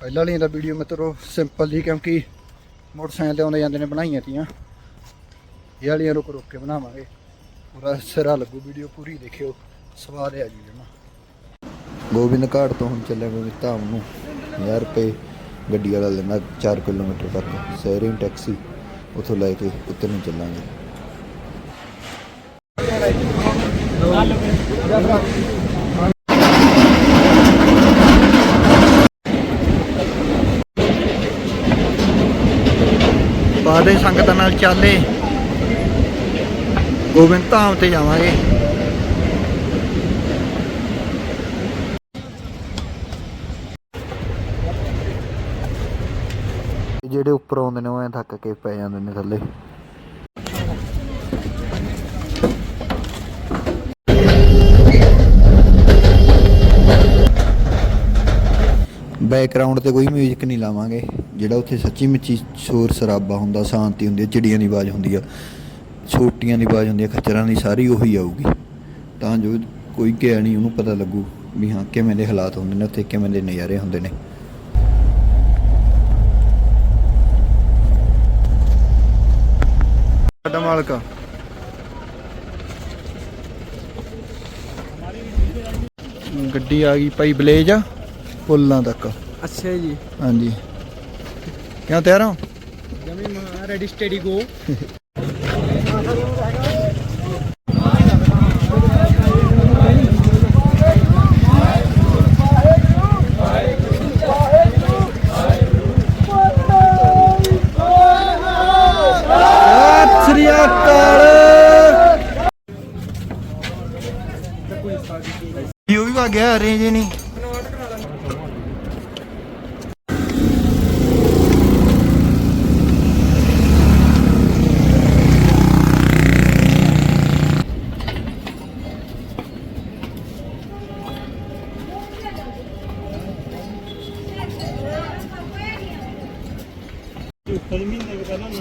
ਪਹਿਲਾਂ ਵਾਲੀਆਂ ਦਾ ਵੀਡੀਓ ਮਿੱਤਰੋ ਸਿੰਪਲ ਜੀ, ਕਿਉਂਕਿ ਮੋਟਰਸਾਈਕਲ ਤੇ ਆਉਂਦੇ ਜਾਂਦੇ ਨੇ ਬਣਾਈਆਂ ਤੀਆਂ। ਇਹ ਵਾਲੀਆਂ ਰੁਕ ਰੁਕ ਕੇ ਬਣਾਵਾਂਗੇ। ਪੂਰਾ ਸਿਰਾ ਲੱਗੂ ਵੀਡੀਓ ਪੂਰੀ ਦੇਖਿਓ। ਸਵਾਦ ਆ ਜੀ ਜਮਾ। ਗੋਬਿੰਦ ਘਾਟ ਤੋਂ ਹੁਣ ਚੱਲਿਆ ਗੋਬਿੰਦ ਧਾਮ ਨੂੰ। 1000 ਰੁਪਏ ਗੱਡੀ ਵਾਲਾ ਲੈਂਦਾ 4 ਕਿਲੋਮੀਟਰ ਤੱਕ। ਸੈਰਿੰਗ ਟੈਕਸੀ ਉੱਥੋਂ ਲੈ ਕੇ ਉੱਤੇ ਨੂੰ ਚੱਲਾਂਗੇ। ਬਾਦੇ ਸੰਗਤਾਂ ਨਾਲ ਚੱਲੇ। ਗੋਬਿੰਦ ਧਾਮ ਤੇ ਜਾਵਾਂਗੇ। ਜਿਹੜੇ ਉੱਪਰ ਆਉਂਦੇ ਨੇ, ਉਹ ਐ ਥੱਕ ਕੇ ਪੈ ਜਾਂਦੇ ਨੇ ਥੱਲੇ। ਬੈਕਗ੍ਰਾਉਂਡ ਤੇ ਕੋਈ ਮਿਊਜ਼ਿਕ ਨਹੀਂ ਲਾਵਾਂਗੇ। ਜਿਹੜਾ ਉੱਥੇ ਸੱਚੀ ਮੁੱਚੀ ਸ਼ੋਰ ਸਰਾਬਾ ਹੁੰਦਾ, ਸ਼ਾਂਤੀ ਹੁੰਦੀ ਹੈ ਚਿੜੀਆਂ ਦੀ ਆਵਾਜ਼ ਹੁੰਦੀ ਆ, ਛੋਟੀਆਂ ਦੀ ਆਵਾਜ਼ ਹੁੰਦੀ ਹੈ ਖੱਚਰਾਂ ਦੀ ਸਾਰੀ ਉਹੀ ਆਊਗੀ। ਤਾਂ ਜੋ ਕੋਈ ਗਿਆ ਨਹੀਂ, ਉਹਨੂੰ ਪਤਾ ਲੱਗੂ ਵੀ ਹਾਂ, ਕਿਵੇਂ ਦੇ ਹਾਲਾਤ ਹੁੰਦੇ ਨੇ ਉੱਥੇ, ਕਿਵੇਂ ਦੇ ਨਜ਼ਾਰੇ ਹੁੰਦੇ ਨੇ। ਸਾਡਾ ਮਾਲਕ ਗੱਡੀ ਆ ਗਈ ਭਾਈ ਬਲੇਜ ਪੁੱਲਾਂ ਤੱਕ। ਅੱਛਾ ਜੀ। ਹਾਂਜੀ। ਕਿਉਂ ਤਿਆਰ ਹੋ? ਜਮੀ ਮਾ ਰੈਡੀ ਸਟੇਡੀ ਗੋ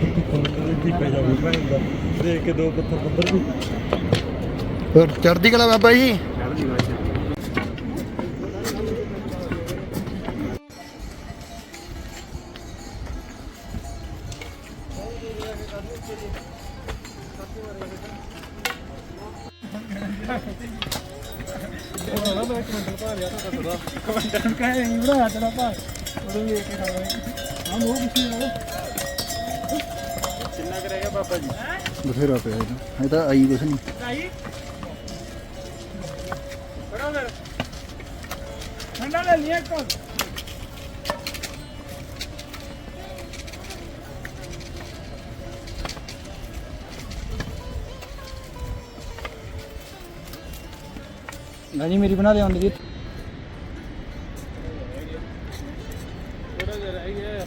ਇਹ ਵੀ ਵਾ ਗਿਆ ਦੇਖ ਕੇ ਦੋ ਪੱਥਰ ਬੱਬਰ ਵੀ ਹੋਰ ਚੜ੍ਹਦੀ ਕਲਾ ਬਾਬਾ ਜੀ? ਕਮੈਂਟਰ ਕਹੇ ਨਹੀਂ ਬਣਾ ਤੇਰਾ ਭਾ ਉਹ ਵੇਖ ਕੇ ਖਾਵਾ ਹਾਂ ਉਹ ਕਿਸੇ ਨਾਲ ਕਿੰਨਾ ਕਰੇਗਾ ਬਾਬਾ ਜੀ? ਬਥੇਰਾ ਪਿਆ ਇਹ ਇਹ ਤਾਂ ਆਈ ਕੁਛ ਨਹੀਂ ਆਈ? ਬਰਾਬਰ ਠੰਡਾ ਲੈ ਲਿਆ ਕੋਲ ਨਹੀਂ ਮੇਰੀ ਬਣਾ ਦੇ ਆਉਂਦੀ ਜੀ। ਥੋੜਾ ਜਿਹਾ ਰਹਿ ਗਿਆ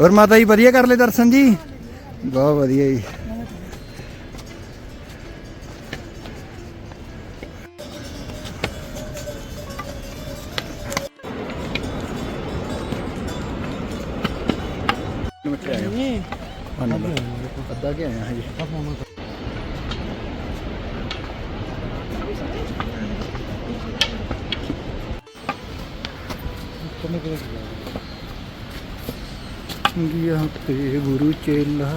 ਹੋਰ ਮਾਤਾ ਜੀ ਵਧੀਆ ਕਰ ਲੈ ਦਰਸ਼ਨ ਜੀ? ਬਹੁਤ ਵਧੀਆ ਜੀ। ਅੱਧਾ ਕੇ ਆਇਆ ਹਜੇ। ਸੰਗਿਆ ਤੇ ਗੁਰੂ ਚੇਲਾ।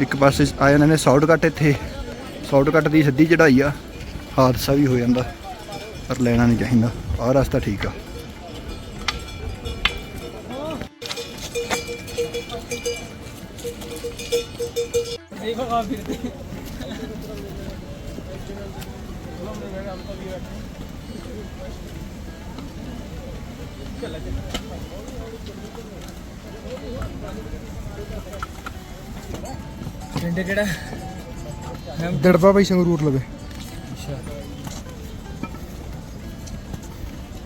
ਇੱਕ ਪਾਸੇ ਆ ਜਾਂਦੇ ਨੇ ਸ਼ਾਰਟਕਟ ਇੱਥੇ। ਸ਼ਾਰਟਕਟ ਦੀ ਸਿੱਧੀ ਚੜਾਈ ਆ। ਹਾਦਸਾ ਵੀ ਹੋ ਜਾਂਦਾ, ਪਰ ਲੈਣਾ ਨਹੀਂ ਚਾਹੀਦਾ। ਆਹ ਰਸਤਾ ਠੀਕ ਆ। ਪਿੰਡ ਕਿਹੜਾ? ਦੜਬਾ ਬਾਈ ਸੰਗਰੂਰ ਲਵੇ। ਅੱਛਾ।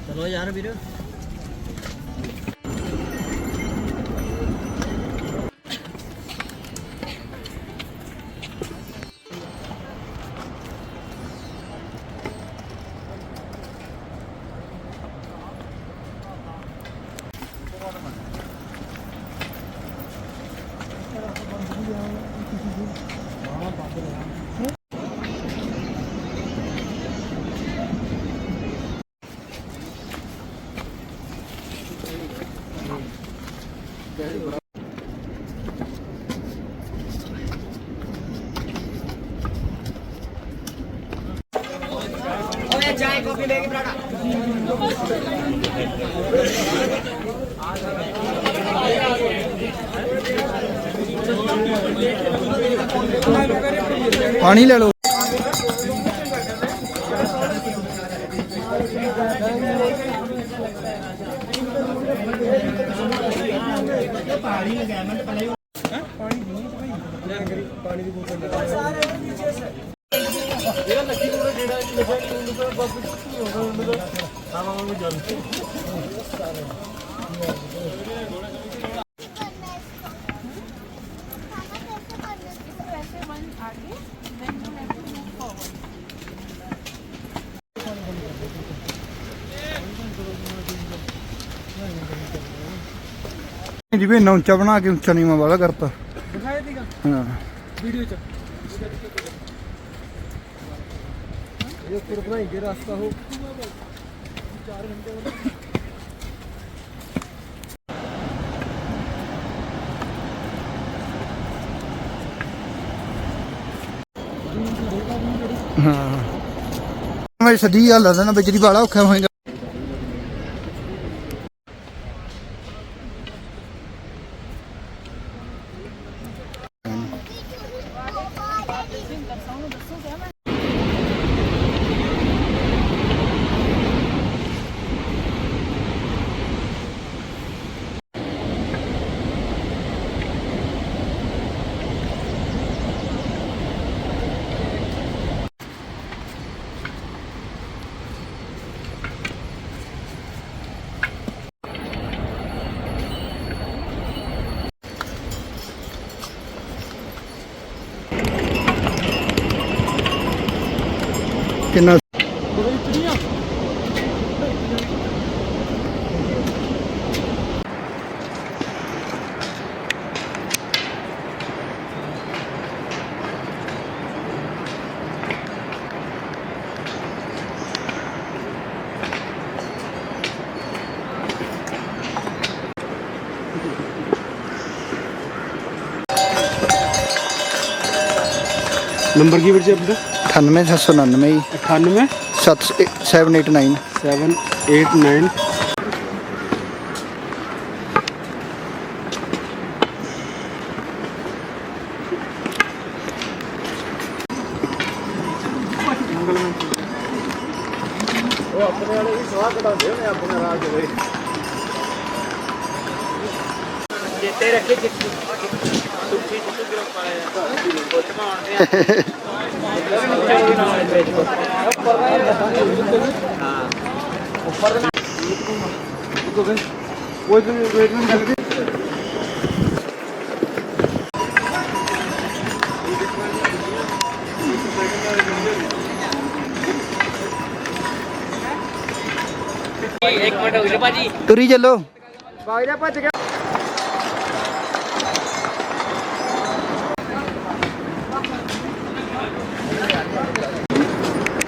ਚਲੋ ਯਾਰ ਵੀਰ। ਪਾਣੀ ਲੈ ਲਓ Pressure one आगे, then ਜਿਵੇਂ ਇੰਨਾ ਉੱਚਾ ਬਣਾ ਕੇ ਉੱਚਾ ਨੀਵਾਂ ਵਾਲਾ ਕਰਤਾ। ਦਿਖਾਇਆ ਸੀਗਾ? ਹਾਂ। ਵੀਡੀਓ ਚ। ਇਹ ਉੱਪਰ ਬਣਾਈ ਕੇ ਰਸਤਾ ਹੋ ਹਾਂ ਮੈਂ ਸਦੀ ਹਾਲ ਲੈਣਾ ਬਿਜਲੀ ਵਾਲਾ ਔਖਾ ਹੋਏਗਾ ਨੰਬਰ ਕੀ ਵੀਰ ਆਪਣਾ 98799 98 789 789 ਜਿੱਤੇ ਰੱਖੇ ਜਿੱਤੀ ਸੁੱਖੀ ਜਿੱਤੂ ਗਰੁੱਪ ਵਾਲੇ ਕੁੱਟ ਮਾਰਦੇ ਉਹ ਤੇ ਵੇਟ ਨਹੀਂ ਤੁਰੀ ਚੱਲੋ। ਬਾਗ ਜਾ ਭੱਜ ਗਿਆ।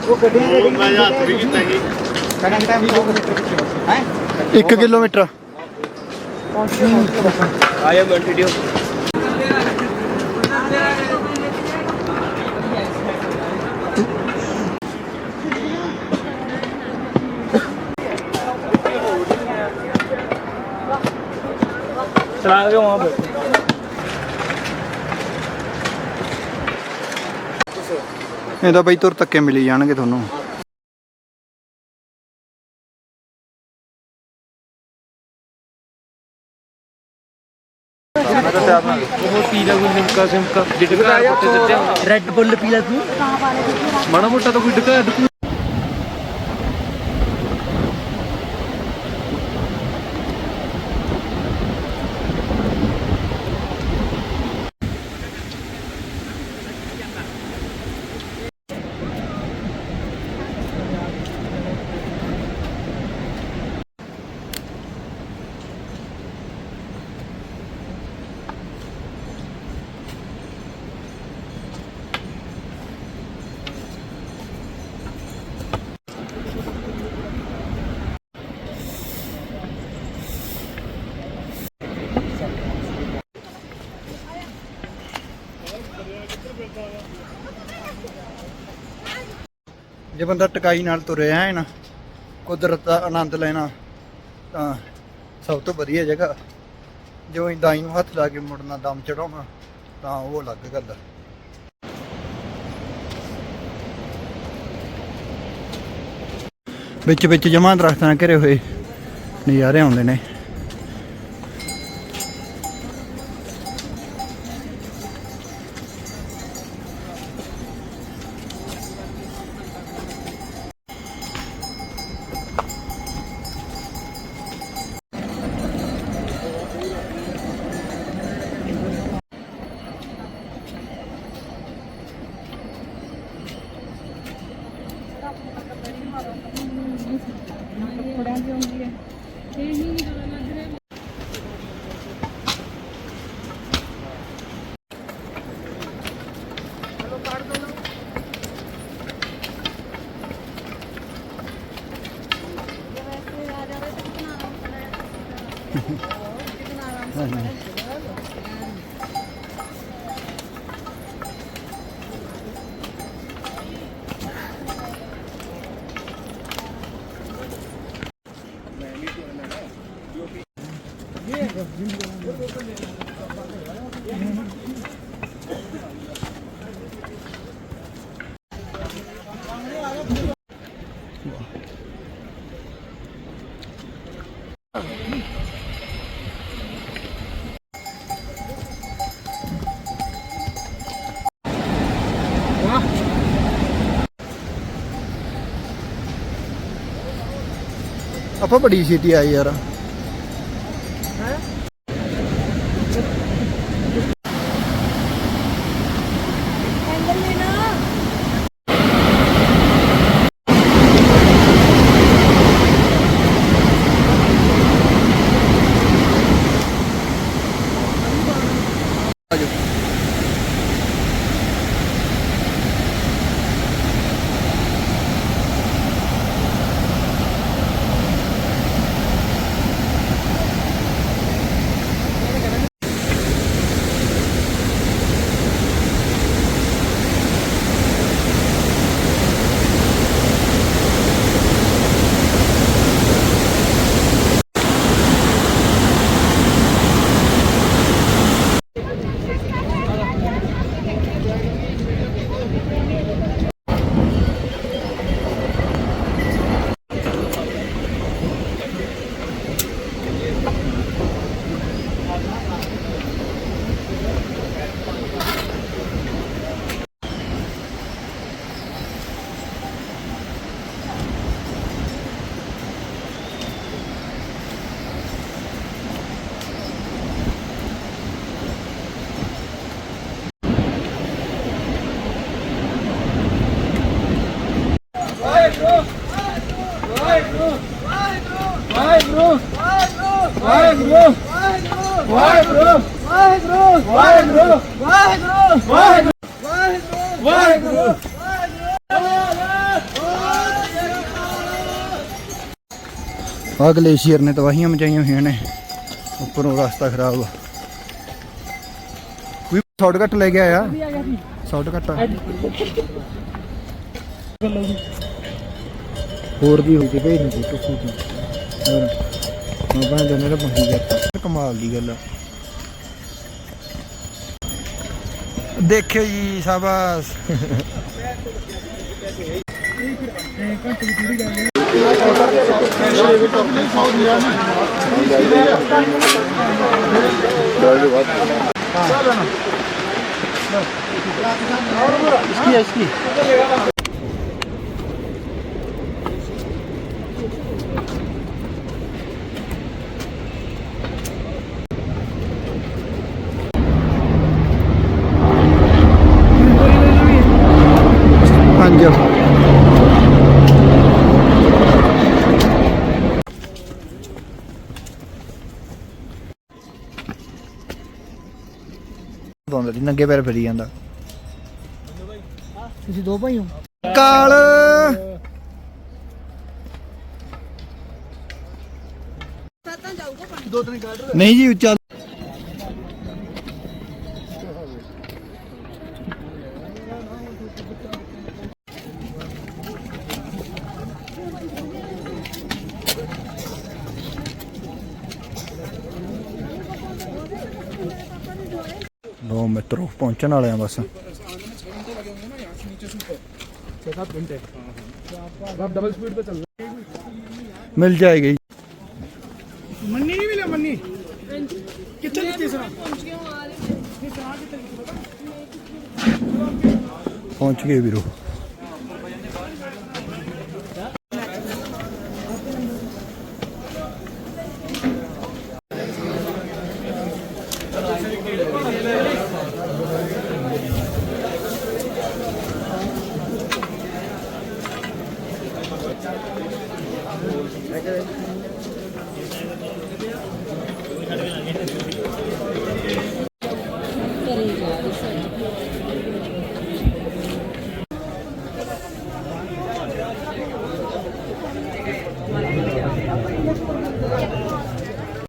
ਉਹ ਗੱਡੀ ਜਿਹੜੀ ਮੈਂ ਹੱਥ ਵੀ ਕੀਤਾ ਜੀ ਕਨੈਕਟ ਟਾਈਮ 2 ਕਿਲੋਮੀਟਰ ਪਿੱਛੇ ਹੈ 1 ਕਿਲੋਮੀਟਰ ਆਇਆ ਮੈਂ ਵੀਡੀਓ चला गए वहाँ पे ਇਹ ਤਾਂ ਬਈ ਤੁਰ ਤੱਕੇ ਮਿਲੀ ਜਾਣਗੇ ਤੁਹਾਨੂੰ। ਉਹ ਪੀਲਾ ਕੋਈ ਨਿਮਕਾ ਸਿਮਕਾ। ਡਿੱਗਾ ਰੈੱਡ ਬੁੱਲ ਪੀਲਾ ਤੂੰ? ਮਾੜਾ ਮੋਟਾ ਤਾਂ ਕੋਈ ਡਿੱਗਾ। ਜੇ ਬੰਦਾ ਟਕਾਈ ਨਾਲ ਤੁਰਿਆ ਹੈ ਨਾ, ਕੁਦਰਤ ਦਾ ਆਨੰਦ ਲੈਣਾ ਤਾਂ ਸਭ ਤੋਂ ਵਧੀਆ ਜਗ੍ਹਾ। ਜੋ ਇੰਦਾਈ ਨੂੰ ਹੱਥ ਲਾ ਕੇ ਮੁੜਨਾ ਦਮ ਚੜਾਉਣਾ ਤਾਂ ਉਹ ਅਲੱਗ ਗੱਲ ਹੈ ਵਿੱਚ ਵਿੱਚ ਜਮਾਂ ਦਰਖਤਾਂ ਨਾਲ ਘਿਰੇ ਹੋਏ ਨਜ਼ਾਰੇ ਆਉਂਦੇ ਨੇ। thôi ਆਪਾਂ ਬੜੀ ਛੇਤੀ ਆਏ ਯਾਰ। ਆਹ ਗਲੇਸ਼ੀਅਰ ਨੇ ਤਬਾਹੀਆਂ ਮਚਾਈਆਂ ਹੋਈਆਂ ਨੇ। ਉੱਪਰੋਂ ਰਸਤਾ ਖਰਾਬ ਆ। ਕੋਈ ਸ਼ਾਰਟਕਟ ਲੈ ਕੇ ਆਇਆ? ਸ਼ਾਰਟਕਟ ਹੋਰ ਵੀ ਹੋ ਜੇ ਭੇਜ ਨਹੀਂ ਫੋਟੋ ਮੈਂ ਬਾਹਰ ਜਾਣੇ ਦਾ ਬੰਦੀ ਗਿਆ ਕਮਾਲ ਦੀ ਗੱਲ ਆ। ਦੇਖਿਓ ਜੀ ਸ਼ਾਬਾਸ਼। ਪੰਜ ਪਾਉਂਦਾ ਜੀ ਨੰਗੇ ਪੈਰ ਫਿਰੀ ਜਾਂਦਾ। ਤੁਸੀਂ ਦੋ ਭਾਈ ਹੋ? ਕਾਲ। ਨਹੀਂ ਜੀ ਚੱਲ ਲੋ ਮਿੱਤਰੋ ਪਹੁੰਚਣ ਵਾਲੇ ਆ ਬਸ ਮਿਲ ਜਾਏਗੀ ਮੰਨੀ ਨਹੀਂ ਮਿਲਿਆ ਮੰਨੀ ਕਿੱਥੇ ਲਿੱਤੀ ਸਰਾ ਪਹੁੰਚ ਗਏ ਵੀਰੋ